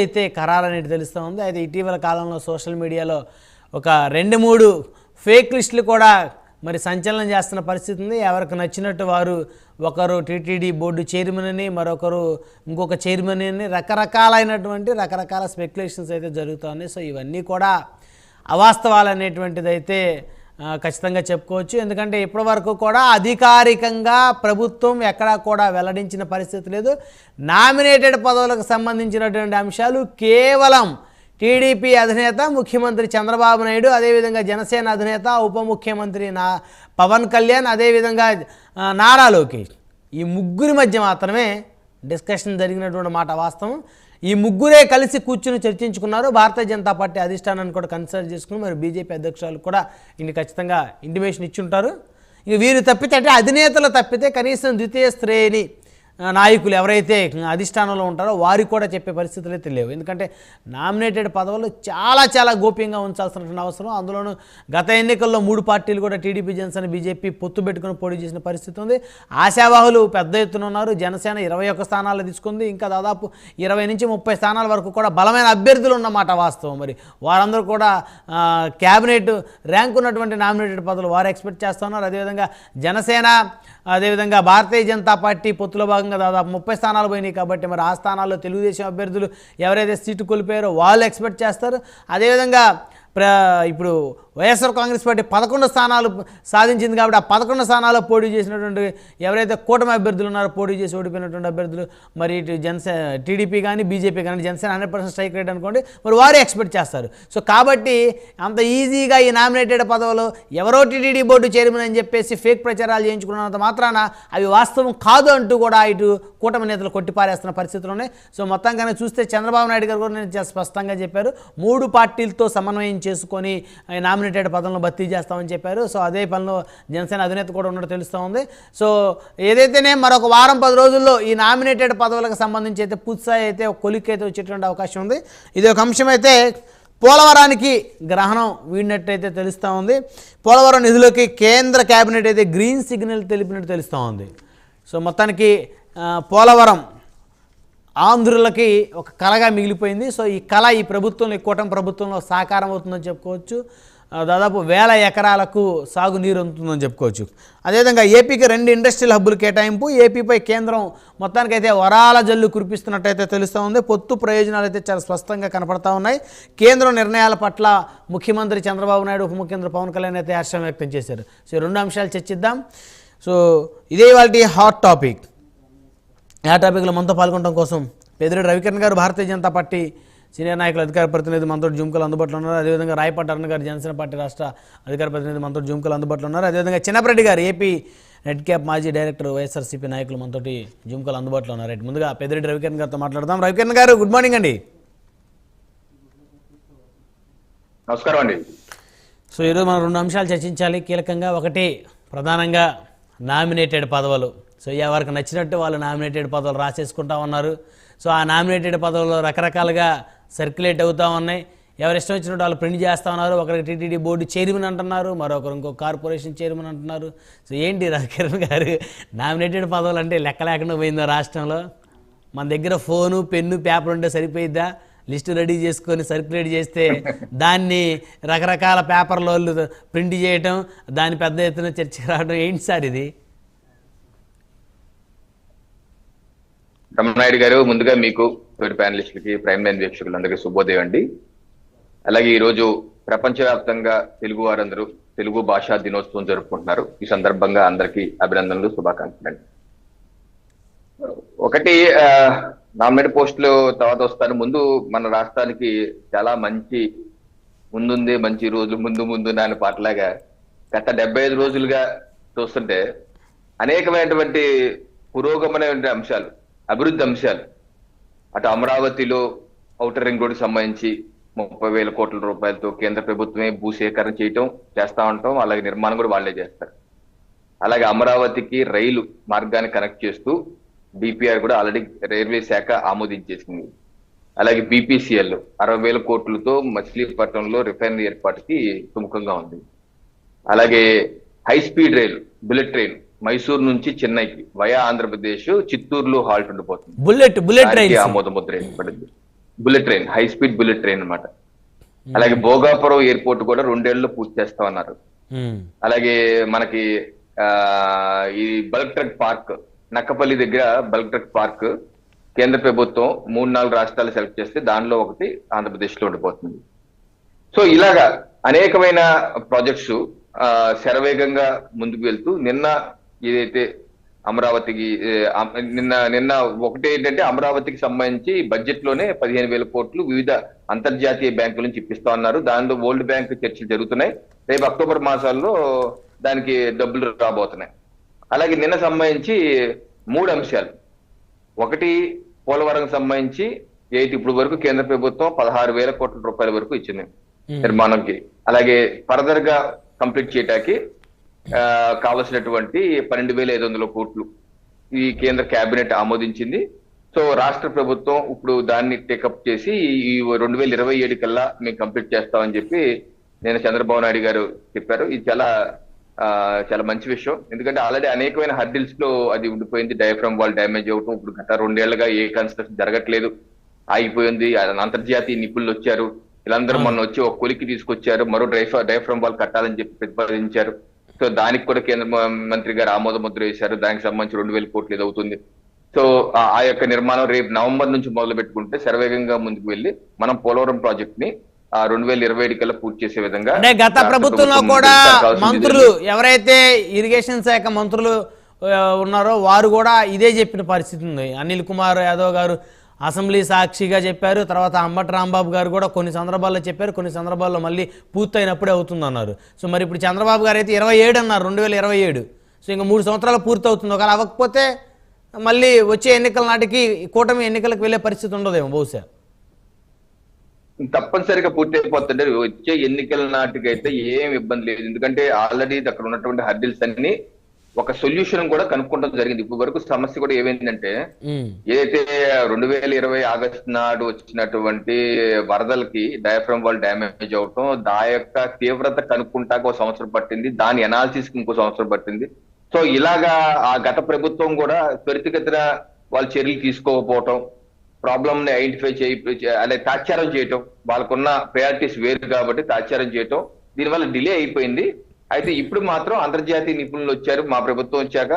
అయితే ఖరారనేది తెలుస్తూ ఉంది. అయితే ఇటీవల కాలంలో సోషల్ మీడియాలో ఒక రెండు మూడు ఫేక్ లిస్టులు కూడా మరి సంచలనం చేస్తున్న పరిస్థితి ఉంది. ఎవరికి నచ్చినట్టు వారు ఒకరు టీటీడీ బోర్డు చైర్మన్ అని మరొకరు ఇంకొక చైర్మన్ అని రకరకాలైనటువంటి రకరకాల స్పెక్యులేషన్స్ అయితే జరుగుతూ ఉన్నాయి. సో ఇవన్నీ కూడా అవాస్తవాలు అనేటువంటిది అయితే ఖచ్చితంగా చెప్పుకోవచ్చు. ఎందుకంటే ఇప్పటి వరకు కూడా అధికారికంగా ప్రభుత్వం ఎక్కడా కూడా వెల్లడించిన పరిస్థితి లేదు. నామినేటెడ్ పదవులకు సంబంధించినటువంటి అంశాలు కేవలం టీడీపీ అధినేత ముఖ్యమంత్రి చంద్రబాబు నాయుడు అదేవిధంగా జనసేన అధినేత ఉప ముఖ్యమంత్రి నా పవన్ కళ్యాణ్ అదేవిధంగా నారా లోకేష్. ఈ ముగ్గురి మధ్య మాత్రమే డిస్కషన్ జరిగినటువంటి మాట వాస్తవం. ఈ ముగ్గురే కలిసి కూర్చుని చర్చించుకున్నారు. భారతీయ జనతా పార్టీ అధిష్టానాన్ని కూడా కన్సల్ట్ చేసుకుని మరి బీజేపీ అధ్యక్షురాలు కూడా ఇన్ని ఖచ్చితంగా ఇంటిమేషన్ ఇచ్చుంటారు. ఇక వీరు తప్పితే అంటే అధినేతలు తప్పితే కనీసం ద్వితీయ శ్రేణి నాయకులు ఎవరైతే అధిష్టానంలో ఉంటారో వారికి కూడా చెప్పే పరిస్థితులు అయితే లేవు. ఎందుకంటే నామినేటెడ్ పదవులు చాలా చాలా గోప్యంగా ఉంచాల్సినటువంటి అవసరం. అందులోనూ గత ఎన్నికల్లో మూడు పార్టీలు కూడా టీడీపీ జనసేన బీజేపీ పొత్తు పెట్టుకుని పోటీ చేసిన పరిస్థితి ఉంది. ఆశావాహులు పెద్ద ఎత్తున ఉన్నారు. జనసేన ఇరవై ఒక్క స్థానాలు తీసుకుంది. ఇంకా దాదాపు ఇరవై నుంచి ముప్పై స్థానాల వరకు కూడా బలమైన అభ్యర్థులు ఉన్నమాట వాస్తవం మరి. వారందరూ కూడా క్యాబినెట్ ర్యాంక్ ఉన్నటువంటి నామినేటెడ్ పదవులు వారు ఎక్స్పెక్ట్ చేస్తున్నారు. అదేవిధంగా జనసేన అదేవిధంగా భారతీయ జనతా పార్టీ పొత్తులో భాగంగా దాదాపు ముప్పై స్థానాలు పోయినాయి కాబట్టి మరి ఆ స్థానాల్లో తెలుగుదేశం అభ్యర్థులు ఎవరైతే సీటు కోల్పోయారో వాళ్ళు ఎక్స్పెక్ట్ చేస్తారు. అదేవిధంగా ఇప్పుడు వైఎస్ఆర్ కాంగ్రెస్ పార్టీ పదకొండు స్థానాలు సాధించింది కాబట్టి ఆ పదకొండు స్థానాల్లో పోటీ చేసినటువంటి ఎవరైతే కూటమి అభ్యర్థులు ఉన్నారో పోటీ చేసి ఓడిపోయినటువంటి అభ్యర్థులు మరి ఇటు జనసేన టీడీపీ కానీ బీజేపీ కానీ Janasena hundred percent strike rate అనుకోండి మరి వారు ఎక్స్పెక్ట్ చేస్తారు. సో కాబట్టి అంత ఈజీగా ఈ నామినేటెడ్ పదవులు ఎవరో టీటీడీ బోర్డు చైర్మన్ అని చెప్పేసి ఫేక్ ప్రచారాలు చేయించుకున్నంత మాత్రాన అవి వాస్తవం కాదు అంటూ కూడా ఇటు కూటమి నేతలు కొట్టిపారేస్తున్న పరిస్థితులు ఉన్నాయి. సో మొత్తంగానే చూస్తే చంద్రబాబు నాయుడు గారు కూడా నేను స్పష్టంగా చెప్పారు మూడు పార్టీలతో సమన్వయం చేసుకొని నామినేటెడ్ పదంలో భర్తీ చేస్తామని చెప్పారు. సో అదే పనిలో జనసేన అధినేత కూడా ఉన్నట్టు తెలుస్తూ ఉంది. సో ఏదైతేనే మరొక వారం పది రోజుల్లో ఈ నామినేటెడ్ పదవులకు సంబంధించి అయితే పూర్తిస్థాయి అయితే ఒక కొలిక్ అయితే వచ్చేటువంటి అవకాశం ఉంది. ఇది ఒక అంశం అయితే పోలవరానికి గ్రహణం వీడినట్టయితే తెలుస్తూ ఉంది. పోలవరం నిధులకి కేంద్ర కేబినెట్ అయితే గ్రీన్ సిగ్నల్ తెలిపినట్టు తెలుస్తూ ఉంది. సో మొత్తానికి పోలవరం ఆంధ్రులకి ఒక కళగా మిగిలిపోయింది. సో ఈ కళ ఈ ప్రభుత్వంలో ఈ కూటమి ప్రభుత్వంలో సాకారం అవుతుందని చెప్పుకోవచ్చు. దాదాపు వేల ఎకరాలకు సాగునీరు అందుతుందని చెప్పుకోవచ్చు. అదేవిధంగా ఏపీకి రెండు ఇండస్ట్రియల్ హబ్బులు కేటాయింపు ఏపీపై కేంద్రం మొత్తానికైతే వరాల జల్లు కురిపిస్తున్నట్టయితే తెలుస్తూ ఉంది. పొత్తు ప్రయోజనాలు అయితే చాలా స్పష్టంగా కనపడతా ఉన్నాయి. కేంద్రం నిర్ణయాల పట్ల ముఖ్యమంత్రి చంద్రబాబు నాయుడు ఉప ముఖ్యమంత్రి పవన్ కళ్యాణ్ అయితే హర్షం వ్యక్తం చేశారు. సో రెండు అంశాలు చర్చిద్దాం. సో ఇదే వాళ్ళ హాట్ టాపిక్. ఆ టాపిక్లో మనతో పాల్గొనడం కోసం పెదిరెడ్డి రవికిరణ్ గారు భారతీయ జనతా పార్టీ సీనియర్ నాయకులు అధికార ప్రతినిధి మనతో జుమ్కలు అందుబాటులో ఉన్నారు. అదేవిధంగా రాయపాటి అరుణ్ గారు జనసేన పార్టీ రాష్ట్ర అధికార ప్రతినిధి మనతో జుమ్కలు అందుబాటులో ఉన్నారు. అదేవిధంగా చిన్నపరెడ్డి గారు ఏపీ నెట్ క్యాప్ మాజీ డైరెక్టర్ వైఎస్ఆర్సీపీ నాయకులు మనతోటి జుమ్కలు అందుబాటులో ఉన్నారు. రైట్ ముందుగా పెదిరెడ్డి రవికిరణ్ గారితో మాట్లాడదాం. రవికిరణ్ గారు గుడ్ మార్నింగ్ అండి. నమస్కారం అండి. సో ఈరోజు మనం రెండు అంశాలు చర్చించాలి. కీలకంగా ఒకటి ప్రధానంగా నామినేటెడ్ పదవులు. సో ఎవరికి నచ్చినట్టు వాళ్ళు నామినేటెడ్ పదవులు రాసేసుకుంటా ఉన్నారు. సో ఆ నామినేటెడ్ పదవులు రకరకాలుగా సర్క్యులేట్ అవుతూ ఉన్నాయి. ఎవరు ఇష్టం వచ్చినట్టు వాళ్ళు ప్రింట్ చేస్తూ ఉన్నారు. ఒకరికి టీటీడీ బోర్డు చైర్మన్ అంటున్నారు మరొకరు ఇంకో కార్పొరేషన్ చైర్మన్ అంటున్నారు. సో ఏంటి రా కిరణ్ గారు? నామినేటెడ్ పదవులు అంటే లెక్క లేకుండా పోయిందో రాష్ట్రంలో? మన దగ్గర ఫోను పెన్ను పేపర్ ఉంటే సరిపోయిద్దా? లిస్టు రెడీ చేసుకొని సర్క్యులేట్ చేస్తే దాన్ని రకరకాల పేపర్లో ప్రింట్ చేయటం దాని పెద్ద ఎత్తున చర్చ రావడం ఏంటి సార్ ఇది? రమణాయుడు గారు ముందుగా మీకు తోటి ప్యానలిస్టులకి ప్రైమ్ లైన్ వీక్షకులందరికీ శుభోదయం అండి. అలాగే ఈ రోజు ప్రపంచవ్యాప్తంగా తెలుగు వారందరూ తెలుగు భాషా దినోత్సవం జరుపుకుంటున్నారు. ఈ సందర్భంగా అందరికీ అభినందనలు శుభాకాంక్షలు అండి. ఒకటి నామినేట్ పోస్టులు తర్వాత వస్తాను. ముందు మన రాష్ట్రానికి చాలా మంచి ముందుంది మంచి రోజులు ముందు ముందు నాని పాటలాగా. గత డెబ్బై ఐదు రోజులుగా చూస్తుంటే అనేకమైనటువంటి పురోగమనమైన అంశాలు అభివృద్ధి అంశాలు. అటు అమరావతిలో ఔటర్ రింగ్ రోడ్డు సంబంధించి ముప్పై వేల కోట్ల రూపాయలతో కేంద్ర ప్రభుత్వమే భూసేకరణ చేయటం చేస్తా ఉంటాం అలాగే నిర్మాణం కూడా వాళ్ళే చేస్తారు. అలాగే అమరావతికి రైలు మార్గాన్ని కనెక్ట్ చేస్తూ బీపీఆర్ కూడా ఆల్రెడీ రైల్వే శాఖ ఆమోదించేసింది. అలాగే బీపీసీఎల్ అరవై వేల కోట్లతో మచిలీపట్నంలో రిఫైనరీ ఏర్పాటుకి సుముఖంగా ఉంది. అలాగే హై స్పీడ్ రైలు బుల్లెట్ ట్రైన్ మైసూర్ నుంచి చెన్నైకి వయా ఆంధ్రప్రదేశ్ చిత్తూరులో హాల్ట్ ఉండిపోతుంది. బుల్లెట్ బుల్లెట్ రైల్స్ ఆమోద ముద్ర ఏర్పడింది. Bullet train high speed bullet train అన్నమాట. అలాగే భోగాపురం ఎయిర్పోర్ట్ కూడా రెండేళ్ళలో పూర్తి చేస్తామన్నారు ఉమ్, అలాగే మనకి ఆ ఈ బల్క్ ట్రక్ పార్క్ నక్కపల్లి దగ్గర బల్క్ ట్రక్ పార్క్ కేంద్ర ప్రభుత్వం మూడు నాలుగు రాష్ట్రాలు సెలెక్ట్ చేస్తే దానిలో ఒకటి ఆంధ్రప్రదేశ్లో ఉండిపోతుంది. సో ఇలాగా అనేకమైన ప్రాజెక్ట్స్ శరవేగంగా ముందుకు వెళ్తూ నిన్న ఏదైతే అమరావతికి నిన్న నిన్న ఒకటి ఏంటంటే అమరావతికి సంబంధించి బడ్జెట్లోనే పదిహేను వేల కోట్లు వివిధ అంతర్జాతీయ బ్యాంకుల నుంచి ఇప్పిస్తా ఉన్నారు. దానిలో వరల్డ్ బ్యాంక్ చర్చలు జరుగుతున్నాయి. రేపు అక్టోబర్ మాసాల్లో దానికి డబ్బులు రాబోతున్నాయి. అలాగే నిన్న సంబంధించి మూడు అంశాలు. ఒకటి పోలవరం సంబంధించి ఎయిట్ ఇప్పుడు వరకు కేంద్ర ప్రభుత్వం పదహారు వేల కోట్ల రూపాయల వరకు ఇచ్చింది నిర్మాణంకి. అలాగే ఫర్దర్గా కంప్లీట్ చేయటానికి కావలసినటువంటి పన్నెండు వేల ఐదు వందల కోట్లు ఈ కేంద్ర కేబినెట్ ఆమోదించింది. సో రాష్ట్ర ప్రభుత్వం ఇప్పుడు దాన్ని టేకప్ చేసి ఈ రెండు వేల ఇరవై ఏడు కల్లా మేము కంప్లీట్ చేస్తామని చెప్పి నేను చంద్రబాబు నాయుడు గారు చెప్పారు. ఇది చాలా చాలా మంచి విషయం. ఎందుకంటే ఆల్రెడీ అనేకమైన హర్డిల్స్లో అది ఉండిపోయింది. డయాఫ్రమ్ వాల్ డ్యామేజ్ అవటం ఇప్పుడు గత రెండేళ్ళుగా ఏ కన్స్ట్రక్షన్ జరగట్లేదు. ఆగిపోయింది. అంతర్జాతీయ నిపుణులు వచ్చారు. వీళ్ళందరూ మొన్న వచ్చి ఒక కొలికి తీసుకొచ్చారు. మరో డైఫా డయాఫ్రమ్ వాల్ కట్టాలని చెప్పి ప్రతిపాదించారు. సో దానికి కూడా కేంద్ర మంత్రి గారు ఆమోద ముద్ర వేశారు దానికి సంబంధించి రెండు వేల కోట్లు ఇది అవుతుంది సో ఆ యొక్క నిర్మాణం రేపు నవంబర్ నుంచి మొదలు పెట్టుకుంటే శరవేగంగా ముందుకు వెళ్ళి మనం పోలవరం ప్రాజెక్ట్ని రెండు వేల ఇరవై ఏడు కల్లా పూర్తి చేసే విధంగా అంటే గత ప్రభుత్వంలో ప్రభుత్వం కూడా. మంత్రులు ఎవరైతే ఇరిగేషన్ శాఖ మంత్రులు ఉన్నారో వారు కూడా ఇదే చెప్పిన పరిస్థితి ఉంది అనిల్ కుమార్ యాదవ్ గారు అసెంబ్లీ సాక్షిగా చెప్పారు. తర్వాత అంబటి రాంబాబు గారు కూడా కొన్ని సందర్భాల్లో చెప్పారు. కొన్ని సందర్భాల్లో మళ్ళీ పూర్తయినప్పుడే అవుతుందన్నారు. సో మరి ఇప్పుడు చంద్రబాబు గారు అయితే ఇరవై ఏడు అన్నారు రెండు వేల ఇరవై ఏడు. సో ఇంకా మూడు సంవత్సరాలు పూర్తి అవుతుంది ఒకవేళ అవ్వకపోతే మళ్ళీ వచ్చే ఎన్నికల నాటికి కూటమి ఎన్నికలకు వెళ్ళే పరిస్థితి ఉండదేమో బహుశా. తప్పనిసరిగా పూర్తి అయిపోతుంటే వచ్చే ఎన్నికల నాటికైతే ఏం ఇబ్బంది లేదు. ఎందుకంటే ఆల్రెడీ అక్కడ ఉన్నటువంటి హర్డిల్స్ అన్ని ఒక సొల్యూషన్ కూడా కనుక్కోవడం జరిగింది. ఇప్పుడు వరకు సమస్య కూడా ఏమైందంటే ఏదైతే రెండు వేల ఇరవై ఆగస్టు నాడు వచ్చినటువంటి వరదలకి డయాఫ్రమ్ వాల్ డ్యామేజ్ అవటం దా యొక్క తీవ్రత కనుక్కుంటాక ఒక సంవత్సరం పట్టింది. దాని అనాలిసిస్ ఇంకో సంవత్సరం పట్టింది. సో ఇలాగా ఆ గత ప్రభుత్వం కూడా త్వరితగతిన వాళ్ళు చర్యలు తీసుకోకపోవటం ప్రాబ్లమ్ని ఐడెంటిఫై చేయి అదే తాత్సారం చేయటం వాళ్ళకున్న ప్రయారిటీస్ వేరు కాబట్టి తాత్సారం చేయటం దీనివల్ల డిలే అయిపోయింది. అయితే ఇప్పుడు మాత్రం అంతర్జాతీయ నిపుణులు వచ్చారు. మా ప్రభుత్వం వచ్చాక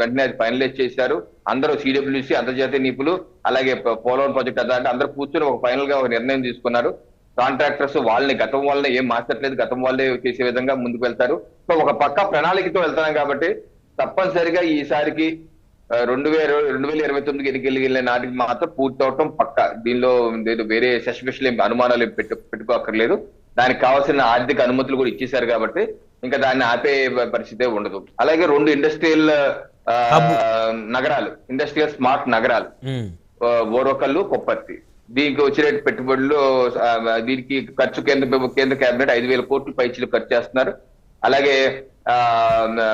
వెంటనే అది ఫైనలైజ్ చేశారు. అందరూ సిడబ్ల్యూసి అంతర్జాతీయ నిపుణులు అలాగే పోలవరం ప్రాజెక్ట్ అదంటే అందరూ కూర్చొని ఒక ఫైనల్గా ఒక నిర్ణయం తీసుకున్నారు. కాంట్రాక్టర్స్ వాళ్ళని గతం వాళ్ళని ఏం మార్చట్లేదు. గతం వాళ్ళే చేసే విధంగా ముందుకు వెళ్తారు. సో ఒక పక్క ప్రణాళికతో వెళ్తున్నాం కాబట్టి తప్పనిసరిగా ఈసారికి రెండు వేల రెండు వేల ఇరవై తొమ్మిదికి ఎన్నికలు వెళ్ళిన నాటికి మాత్రం పూర్తి అవటం పక్క. దీనిలో ఏదో వేరే సస్పెషల్ ఏం అనుమానాలు ఏం పెట్టు పెట్టుకోక్కర్లేదు. దానికి కావాల్సిన ఆర్థిక అనుమతులు కూడా ఇచ్చేశారు కాబట్టి ఇంకా దాన్ని ఆపే పరిస్థితే ఉండదు. అలాగే రెండు ఇండస్ట్రియల్ నగరాలు ఇండస్ట్రియల్ స్మార్ట్ నగరాలు. ఓరోకల్లు కొప్పర్తి. దీనికి వచ్చిన పెట్టుబడులు దీనికి ఖర్చు కేంద్ర కేంద్ర కేబినెట్ ఐదు వేల కోట్లు పైచీలు ఖర్చు చేస్తున్నారు. అలాగే ఆ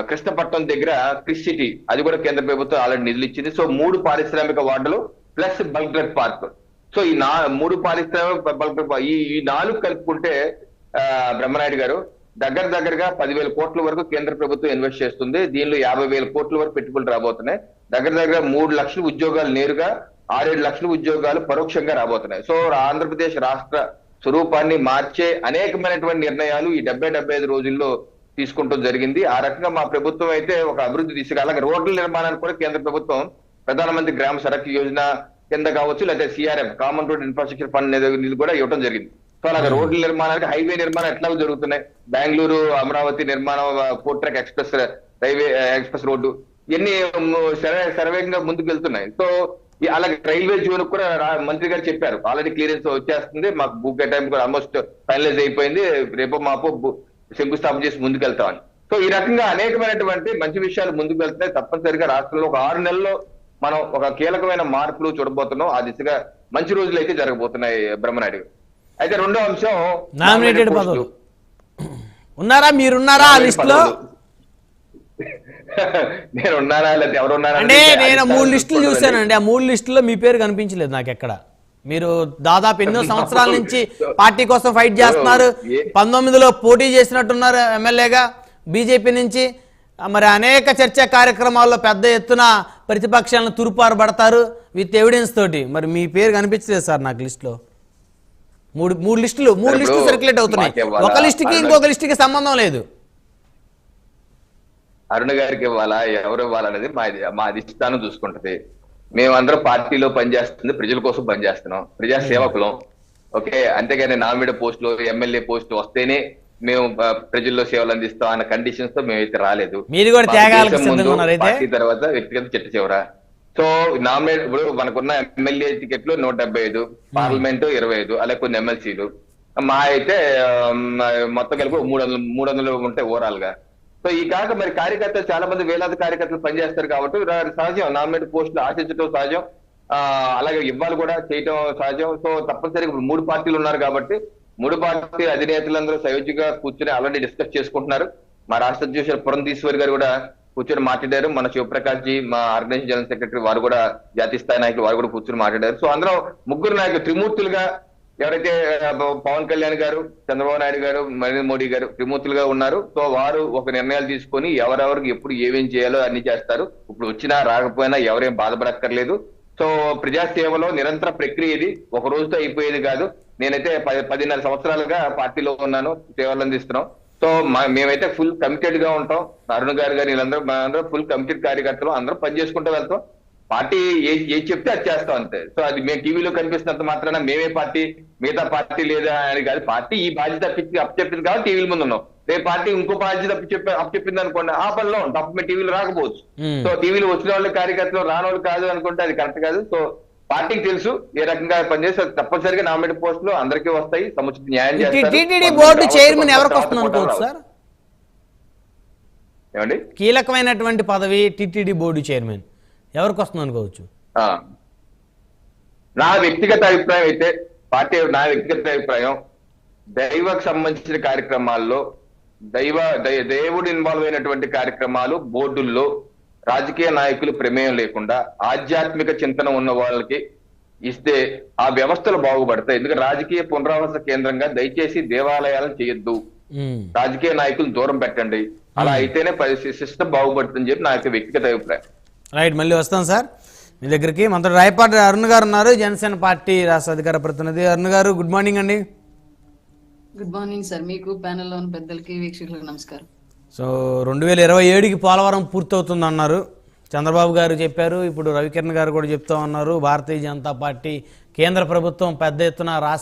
కృష్ణపట్నం దగ్గర క్రిస్ సిటీ అది కూడా కేంద్ర ప్రభుత్వం ఆల్రెడీ నిధులు ఇచ్చింది. సో మూడు పారిశ్రామిక వార్డులు plus bulk drug park. So ఈ నా మూడు పారిశ్రామిక బల్క్ ఈ నాలుగు కలుపుకుంటే బ్రహ్మనాయుడు గారు దగ్గర దగ్గరగా పదివేల కోట్ల వరకు కేంద్ర ప్రభుత్వం ఇన్వెస్ట్ చేస్తుంది. దీనిలో యాభై వేల కోట్ల వరకు పెట్టుబడులు రాబోతున్నాయి. దగ్గర దగ్గర మూడు లక్షల ఉద్యోగాలు నేరుగా ఆరేడు లక్షల ఉద్యోగాలు పరోక్షంగా రాబోతున్నాయి. సో ఆంధ్రప్రదేశ్ రాష్ట్ర స్వరూపాన్ని మార్చే అనేకమైనటువంటి నిర్ణయాలు ఈ డెబ్బై డెబ్బై ఐదు రోజుల్లో తీసుకుంటూ జరిగింది. ఆ రకంగా మా ప్రభుత్వం అయితే ఒక అభివృద్ధి దిశగా అలాగే రోడ్ల నిర్మాణానికి కూడా కేంద్ర ప్రభుత్వం ప్రధానమంత్రి గ్రామ సడక్ యోజన కింద కావచ్చు లేదా CRF common road infrastructure fund నిధులు కూడా ఇవ్వడం జరిగింది. సో అలాగే రోడ్ల నిర్మాణానికి హైవే నిర్మాణం ఎట్లా జరుగుతున్నాయి. బెంగళూరు అమరావతి నిర్మాణం four track express railway express road ఇవన్నీ సర్వే సర్వేగంగా ముందుకు వెళ్తున్నాయి సో అలాగే రైల్వే జోన్ కూడా మంత్రి గారు చెప్పారు. ఆల్రెడీ క్లియరెన్స్ వచ్చేస్తుంది. మాకు బుక్ టైం కూడా ఆల్మోస్ట్ ఫైనలైజ్ అయిపోయింది. రేపు మాపు శంకుస్థాపన చేసి ముందుకు వెళ్తామని సో ఈ రకంగా అనేకమైనటువంటి మంచి విషయాలు ముందుకు వెళ్తాయి తప్పనిసరిగా రాష్ట్రంలో ఒక ఆరు నెలల్లో మనం ఒక కీలకమైన మార్పులు చూడబోతున్నాం. ఆ దిశగా మంచి రోజులు అయితే జరగబోతున్నాయి బ్రహ్మనాయుడు. అయితే రెండో అంశం నామినేటెడ్ పదవులు. ఉన్నారా? మీరున్నారా ఆ లిస్ట్లో నేను ఉన్నానా లేదా ఎవరు ఉన్నారా అంటే నేను మూడు లిస్టులు చూశానండి ఆ మూడు లిస్టుల్లో మీ పేరు కనిపించలేదు నాకు ఎక్కడ. మీరు దాదాపు ఎన్నో సంవత్సరాల నుంచి పార్టీ కోసం ఫైట్ చేస్తున్నారు. పంతొమ్మిదిలో పోటీ చేసినట్టున్నారు ఎమ్మెల్యేగా బీజేపీ నుంచి. మరి అనేక చర్చా కార్యక్రమాల్లో పెద్ద ఎత్తున ప్రతిపక్షాలను తురుపారబడతారు విత్ ఎవిడెన్స్ తోటి. మరి మీ పేరు కనిపించలేదు సార్ నాకు లిస్టులో. మూడు మూడు లిస్టులు మూడు లిస్టులు సర్క్యులేట్ అవుతున్నాయి? ఒక లిస్టుకి ఇంకొక లిస్టుకి సంబంధం లేదు. అరుణ్ గారికి ఇవ్వాలా? ఎవరు ఇవ్వాలనేది మా మా అధిష్టానం చూసుకుంటది. మేమందరం పార్టీలో పనిచేస్తుంది ప్రజల కోసం పనిచేస్తున్నాం. ప్రజా సేవకులం. ఓకే? అంతేగాని నామినేట్ పోస్టులు ఎమ్మెల్యే పోస్టులు వస్తేనే మేము ప్రజల్లో సేవలు అందిస్తాం అన్న కండిషన్స్తో మేమైతే రాలేదు. మీరు కూడా త్యాగాలకు తర్వాత వ్యక్తిగత చిట్ట చివర. సో నామినేట్ ఇప్పుడు మనకున్న ఎమ్మెల్యే టికెట్లు నూట డెబ్బై ఐదు పార్లమెంట్ ఇరవై ఐదు అలాగే కొన్ని ఎమ్మెల్సీలు. మా అయితే మొత్తం కలిపి మూడు వందలు మూడు వందలు ఉంటాయి ఓవరాల్గా సో ఈ కాక మరి కార్యకర్తలు చాలా మంది వేలాది కార్యకర్తలు పనిచేస్తారు కాబట్టి సహజం. నామినేట్ పోస్టులు ఆశించడం సహజం. ఆ, అలాగే ఇవ్వాలి కూడా చేయటం సహజం. సో తప్పనిసరిగా ఇప్పుడు మూడు పార్టీలు ఉన్నారు కాబట్టి మూడు పార్టీ అధినేతలందరూ సయోధ్యగా కూర్చొని ఆల్రెడీ డిస్కస్ చేసుకుంటున్నారు. మా రాష్ట్ర అధ్యక్షులు పురంధీశ్వరి గారు కూడా కూర్చొని మాట్లాడారు. మన శివప్రకాష్ జీ మా ఆర్గనైజేషన్ జనరల్ సెక్రటరీ వారు కూడా జాతీయ స్థాయి నాయకులు వారు కూడా కూర్చొని మాట్లాడారు. సో అందులో ముగ్గురు నాయకులు త్రిమూర్తులుగా ఎవరైతే పవన్ కళ్యాణ్ గారు చంద్రబాబు నాయుడు గారు నరేంద్ర మోడీ గారు త్రిమూర్తులుగా ఉన్నారు. సో వారు ఒక నిర్ణయాలు తీసుకొని ఎవరెవరికి ఎప్పుడు ఏమేం చేయాలో అన్ని చేస్తారు. ఇప్పుడు వచ్చినా రాకపోయినా ఎవరేం బాధపడక్కర్లేదు. సో ప్రజా సేవలో నిరంతర ప్రక్రియ ఇది. ఒక రోజుతో అయిపోయేది కాదు. నేనైతే పది పదిన్నర సంవత్సరాలుగా పార్టీలో ఉన్నాను సేవలు అందిస్తున్నాం. సో మేమైతే ఫుల్ కమిటెడ్గా ఉంటాం. అరుణ్ గారు గారు వీళ్ళందరూ మనందరం ఫుల్ కమిటెడ్ కార్యకర్తలు అందరం పని చేసుకుంటూ వెళ్తాం. పార్టీ ఏ ఏది చెప్తే అది చేస్తాం అంతే. సో అది మేము టీవీలో కనిపిస్తున్నంత మాత్రాన మేమే పార్టీ మిగతా పార్టీ లేదా అని కాదు. పార్టీ ఈ బాధ్యత అప్పించి అప్పచెప్పింది కాబట్టి టీవీల ముందు ఉన్నాం. రేపు పార్టీ ఇంకో బాధ్యత అప్పచెప్పి అప్పచెప్పింది అనుకోండి ఆ పనిలో ఉంటాం. అప్పుడు మేము టీవీలో రాకపోవచ్చు. సో టీవీలో వచ్చిన వాళ్ళు కార్యకర్తలు రాని వాళ్ళు కాదు అనుకుంటే అది కరెక్ట్ కాదు. సో పార్టీకి తెలుసు ఏ రకంగా పనిచేసి తప్పనిసరిగా నామినేట్ పోస్టులు అందరికీ వస్తాయి సముచిత న్యాయం చేస్తారు. బోర్డు చైర్మన్ ఎవరికి వస్తుంది అనుకోవచ్చు. సార్ ఏమండి కీలకమైనటువంటి పదవి టీటీడీ బోర్డు చైర్మన్ ఎవరికి వస్తుంది అనుకోవచ్చు. నా వ్యక్తిగత అభిప్రాయం అయితే పార్టీ నా వ్యక్తిగత అభిప్రాయం దైవకు సంబంధించిన కార్యక్రమాల్లో దైవ దేవుడు ఇన్వాల్వ్ అయినటువంటి కార్యక్రమాలు బోర్డుల్లో రాజకీయ నాయకులు ప్రమేయం లేకుండా ఆధ్యాత్మిక చింతన ఉన్న వాళ్ళకి ఇస్తే ఆ వ్యవస్థలు బాగుపడతాయి. ఎందుకంటే రాజకీయ పునరావాస కేంద్రంగా దయచేసి దేవాలయాలను చేయొద్దు. రాజకీయ నాయకులు దూరం పెట్టండి. అలా అయితేనే సిస్టమ్ బాగుపడుతుందని చెప్పి నా యొక్క వ్యక్తిగత అభిప్రాయం. రైట్ మళ్ళీ వస్తాం సార్. మీ దగ్గరికి మనతో రాయపాటి అరుణ్ గారు ఉన్నారు. జనసేన పార్టీ రాష్ట్ర అధికార ప్రతినిధి అరుణ్ గారు గుడ్ మార్నింగ్ అండి. Good morning sir. మీకు ప్యానెల్లో ఉన్న పెద్దలకి వీక్షకులకు నమస్కారం. సో రెండు వేల ఇరవై ఏడుకి పోలవరం పూర్తవుతుంది అన్నారు చంద్రబాబు గారు చెప్పారు ఇప్పుడు రవికిరణ్ గారు కూడా చెప్తా ఉన్నారు భారతీయ జనతా పార్టీ కేంద్ర ప్రభుత్వం పెద్ద ఎత్తున రాష్ట్ర